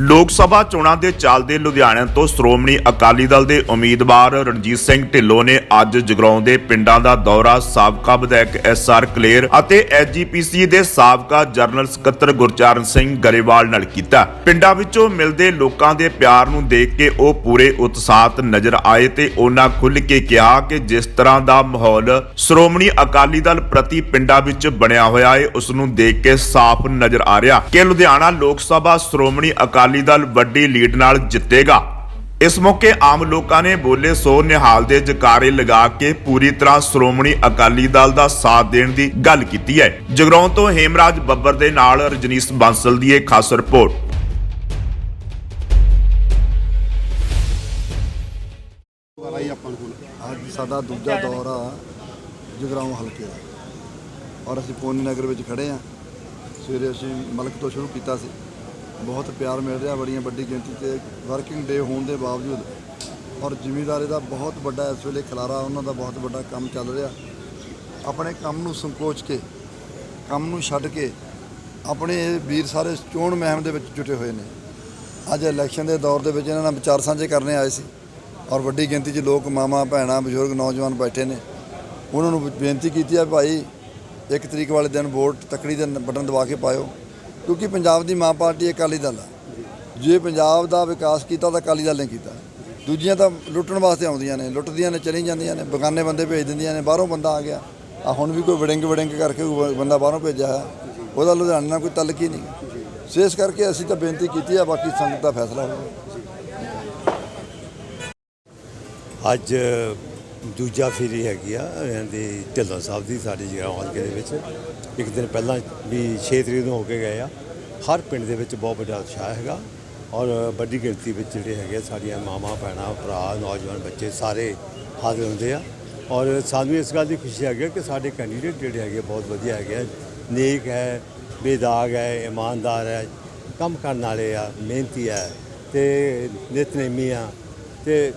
ਲੋਕ ਸਭਾ ਚੋਣਾਂ ਦੇ ਚੱਲਦੇ ਲੁਧਿਆਣਾ ਤੋਂ ਸ਼੍ਰੋਮਣੀ ਅਕਾਲੀ ਦਲ ਦੇ ਉਮੀਦਵਾਰ ਰਣਜੀਤ ਸਿੰਘ ਢਿੱਲੋਂ ਨੇ ਅੱਜ ਜਗਰਾਉਂ ਦੇ ਪਿੰਡਾਂ ਦਾ ਦੌਰਾ ਸਾਬਕਾ ਵਿਧਾਇਕ ਐਸਆਰ ਕਲੇਰ ਅਤੇ ਐਸਜੀਪੀਸੀ ਦੇ ਸਾਬਕਾ ਜਨਰਲ ਸਕੱਤਰ ਗੁਰਚਰਨ ਸਿੰਘ ਗਰੇਵਾਲ ਨਾਲ ਕੀਤਾ। ਪਿੰਡਾਂ ਵਿੱਚੋਂ ਮਿਲਦੇ ਲੋਕਾਂ ਦੇ ਪਿਆਰ ਨੂੰ ਦੇਖ ਕੇ ਉਹ ਪੂਰੇ ਉਤਸ਼ਾਹਤ ਨਜ਼ਰ ਆਏ ਤੇ ਉਹਨਾਂ ਖੁੱਲ੍ਹ ਕੇ ਕਿਹਾ ਕਿ ਜਿਸ ਤਰ੍ਹਾਂ ਦਾ ਮਾਹੌਲ ਸ਼੍ਰੋਮਣੀ ਅਕਾਲੀ ਦਲ ਪ੍ਰਤੀ ਪਿੰਡਾਂ ਵਿੱਚ ਬਣਿਆ ਹੋਇਆ ਹੈ ਉਸ ਨੂੰ ਦੇਖ ਕੇ ਸਾਫ਼ ਨਜ਼ਰ ਆ ਰਿਹਾ। ਕਿ ਲੁਧਿਆਣਾ ਲੋਕ ਸਭਾ ਸ਼੍ਰੋਮਣੀ ਅਕਾਲੀ ਦਲ ਵੱਡੀ ਲੀਡ ਨਾਲ ਜਿੱਤੇਗਾ। ਇਸ ਮੌਕੇ ਆਮ ਲੋਕਾਂ ਨੇ ਬੋਲੇ ਸੋ ਨਿਹਾਲ ਦੇ ਜਕਾਰੇ ਲਗਾ ਕੇ ਪੂਰੀ ਤਰ੍ਹਾਂ ਸ਼੍ਰੋਮਣੀ ਅਕਾਲੀ ਦਲ ਦਾ ਸਾਥ ਦੇਣ ਦੀ ਗੱਲ ਕੀਤੀ ਹੈ। ਜਗਰਾਉਂ ਤੋਂ ਹੇਮਰਾਜ ਬੱਬਰ ਦੇ ਨਾਲ ਰਜਨੀਸ਼ ਬਾਂਸਲ ਦੀ ਇਹ ਖਾਸ ਰਿਪੋਰਟ। ਆਈ ਆਪਾਂ ਨੂੰ ਅੱਜ ਸਾਡਾ ਦੂਜਾ ਦੌਰ ਆ ਜਗਰਾਉਂ ਹਲਕੇ ਦਾ। ਔਰ ਅਸੀਂ ਪੋਨੀ ਨਗਰ ਵਿੱਚ ਖੜੇ ਆ। ਸਵੇਰੇ ਅਸੀਂ ਮਲਕ ਤੋਂ ਸ਼ੁਰੂ ਕੀਤਾ ਸੀ। ਬਹੁਤ ਪਿਆਰ ਮਿਲ ਰਿਹਾ ਬੜੀਆਂ ਵੱਡੀ ਗਿਣਤੀ ਤੇ ਵਰਕਿੰਗ ਡੇ ਹੋਣ ਦੇ ਬਾਵਜੂਦ। ਔਰ ਜ਼ਿਮੀਂਦਾਰੇ ਦਾ ਬਹੁਤ ਵੱਡਾ ਇਸ ਵੇਲੇ ਖਲਾਰਾ, ਉਹਨਾਂ ਦਾ ਬਹੁਤ ਵੱਡਾ ਕੰਮ ਚੱਲ ਰਿਹਾ। ਆਪਣੇ ਕੰਮ ਨੂੰ ਸੰਕੋਚ ਕੇ, ਕੰਮ ਨੂੰ ਛੱਡ ਕੇ ਆਪਣੇ ਇਹ ਵੀਰ ਸਾਰੇ ਚੋਣ ਮਹਿਮ ਦੇ ਵਿੱਚ ਜੁਟੇ ਹੋਏ ਨੇ। ਅੱਜ ਇਲੈਕਸ਼ਨ ਦੇ ਦੌਰ ਦੇ ਵਿੱਚ ਇਹਨਾਂ ਨਾਲ ਵਿਚਾਰ ਸਾਂਝੇ ਕਰਨੇ ਆਏ ਸੀ। ਔਰ ਵੱਡੀ ਗਿਣਤੀ 'ਚ ਲੋਕ ਮਾਮਾ ਭੈਣਾਂ, ਬਜ਼ੁਰਗ, ਨੌਜਵਾਨ ਬੈਠੇ ਨੇ। ਉਹਨਾਂ ਨੂੰ ਬੇਨਤੀ ਕੀਤੀ ਆ, ਭਾਈ, ਇੱਕ ਤਰੀਕ ਵਾਲੇ ਦਿਨ ਵੋਟ ਤੱਕੜੀ ਦੇ ਬਟਨ ਦਬਾ ਕੇ ਪਾਇਓ। ਕਿਉਂਕਿ ਪੰਜਾਬ ਦੀ ਮਾਂ ਪਾਰਟੀ ਅਕਾਲੀ ਦਲ ਆ। ਜੇ ਪੰਜਾਬ ਦਾ ਵਿਕਾਸ ਕੀਤਾ ਤਾਂ ਅਕਾਲੀ ਦਲ ਨੇ ਕੀਤਾ। ਦੂਜੀਆਂ ਤਾਂ ਲੁੱਟਣ ਵਾਸਤੇ ਆਉਂਦੀਆਂ ਨੇ, ਲੁੱਟਦੀਆਂ ਨੇ, ਚਲੀ ਜਾਂਦੀਆਂ ਨੇ, ਬਗਾਨੇ ਬੰਦੇ ਭੇਜ ਦਿੰਦੀਆਂ ਨੇ, ਬਾਹਰੋਂ ਬੰਦਾ ਆ ਗਿਆ। ਆ ਹੁਣ ਵੀ ਕੋਈ ਵੜਿੰਗ ਵੜਿੰਗ ਕਰਕੇ ਬੰਦਾ ਬਾਹਰੋਂ ਭੇਜਿਆ ਹੈ ਉਹਦਾ ਲੁਧਿਆਣੇ ਨਾਲ ਕੋਈ ਤਲਕ ਹੀ ਨਹੀਂ। ਸੋ ਇਸ ਕਰਕੇ ਅਸੀਂ ਤਾਂ ਬੇਨਤੀ ਕੀਤੀ ਆ, ਬਾਕੀ ਸੰਗਤ ਦਾ ਫੈਸਲਾ ਹੋਵੇ ਅੱਜ ਦੂਜਾ ਫੇਰੀ ਹੈਗੀ ਆ ਇਹਨਾਂ ਦੀ ਢਿੱਲੋਂ ਸਾਹਿਬ ਦੀ ਸਾਡੇ ਜਗਰਾਉਂ ਹਲਕੇ ਦੇ ਵਿੱਚ। ਇੱਕ ਦਿਨ ਪਹਿਲਾਂ ਵੀ 6 ਤਰੀਕ ਨੂੰ ਹੋ ਕੇ ਗਏ ਆ। ਹਰ ਪਿੰਡ ਦੇ ਵਿੱਚ ਬਹੁਤ ਵੱਡਾ ਉਤਸ਼ਾਹ ਹੈਗਾ ਔਰ ਵੱਡੀ ਗਿਣਤੀ ਵਿੱਚ ਜਿਹੜੇ ਹੈਗੇ ਆ, ਸਾਡੀਆਂ ਮਾਵਾਂ ਭੈਣਾਂ ਭਰਾ ਨੌਜਵਾਨ ਬੱਚੇ ਸਾਰੇ ਹਾਜ਼ਰ ਹੁੰਦੇ ਆ। ਔਰ ਸਾਨੂੰ ਇਸ ਗੱਲ ਦੀ ਖੁਸ਼ੀ ਹੈਗੀ ਆ ਕਿ ਸਾਡੇ ਕੈਂਡੀਡੇਟ ਜਿਹੜੇ ਹੈਗੇ ਬਹੁਤ ਵਧੀਆ ਹੈਗੇ ਆ। ਨੇਕ ਹੈ ਬੇਦਾਗ ਹੈ ਇਮਾਨਦਾਰ ਹੈ ਕੰਮ ਕਰਨ ਵਾਲੇ ਆ ਮਿਹਨਤੀ ਆ ਤੇ ਨਿਤਨੇਮੀ ਆ ਤੇ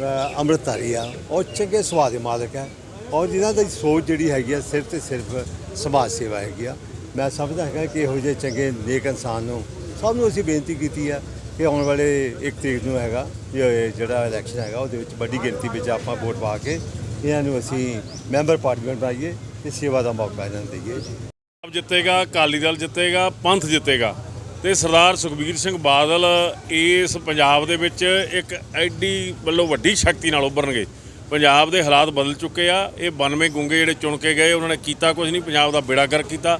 ਅੰਮ੍ਰਿਤਧਾਰੀ ਆ ਔਰ ਚੰਗੇ ਸੁਭਾਅ ਦੇ ਮਾਲਕ ਹੈ ਔਰ ਜਿਨ੍ਹਾਂ ਦੀ ਸੋਚ ਜਿਹੜੀ ਹੈਗੀ ਆ, ਸਿਰਫ ਤੇ ਸਿਰਫ ਸਮਾਜ ਸੇਵਾ ਹੈਗੀ ਆ। ਮੈਂ ਸਮਝਦਾ ਹੈਗਾ ਕਿ ਇਹੋ ਜਿਹੇ ਚੰਗੇ ਨੇਕ ਇਨਸਾਨ ਨੂੰ ਸਭ ਨੂੰ ਅਸੀਂ ਬੇਨਤੀ ਕੀਤੀ ਆ ਕਿ ਆਉਣ ਵਾਲੇ ਇੱਕ ਤਰੀਕ ਨੂੰ ਹੈਗਾ ਜਿਹੜਾ ਇਲੈਕਸ਼ਨ ਹੈਗਾ, ਉਹਦੇ ਵਿੱਚ ਵੱਡੀ ਗਿਣਤੀ ਵਿੱਚ ਆਪਾਂ ਵੋਟ ਪਾ ਕੇ ਇਹਨਾਂ ਨੂੰ ਅਸੀਂ ਮੈਂਬਰ ਪਾਰਲੀਮੈਂਟ ਬਣਾਈਏ ਤੇ ਸੇਵਾ ਦਾ ਮੌਕਾ ਇਹਨਾਂ ਨੂੰ ਦਈਏ। ਪੰਜਾਬ ਜਿੱਤੇਗਾ, ਅਕਾਲੀ ਦਲ ਜਿੱਤੇਗਾ, ਪੰਥ ਜਿੱਤੇਗਾ। ਤੇ ਸਰਦਾਰ ਸੁਖਬੀਰ ਸਿੰਘ ਬਾਦਲ ਇਸ ਪੰਜਾਬ ਦੇ ਵਿੱਚ ਇੱਕ ਐਡੀ ਵੱਲੋਂ ਵੱਡੀ ਸ਼ਕਤੀ ਨਾਲ ਉੱਭਰਨਗੇ। ਪੰਜਾਬ ਦੇ ਹਾਲਾਤ ਬਦਲ ਚੁੱਕੇ ਆ, ਇਹ 92 ਗੁੰਗੇ ਜਿਹੜੇ ਚੁਣ ਕੇ ਗਏ, ਉਹਨਾਂ ਨੇ ਕੀਤਾ ਕੁਝ ਨਹੀਂ, ਪੰਜਾਬ ਦਾ ਬੇੜਾ ਗਰਕ ਕੀਤਾ।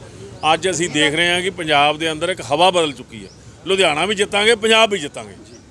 ਅੱਜ ਅਸੀਂ ਦੇਖ ਰਹੇ ਹਾਂ ਕਿ ਪੰਜਾਬ ਦੇ ਅੰਦਰ ਇੱਕ ਹਵਾ ਬਦਲ ਚੁੱਕੀ ਹੈ। ਲੁਧਿਆਣਾ ਵੀ ਜਿੱਤਾਂਗੇ, ਪੰਜਾਬ ਵੀ ਜਿੱਤਾਂਗੇ।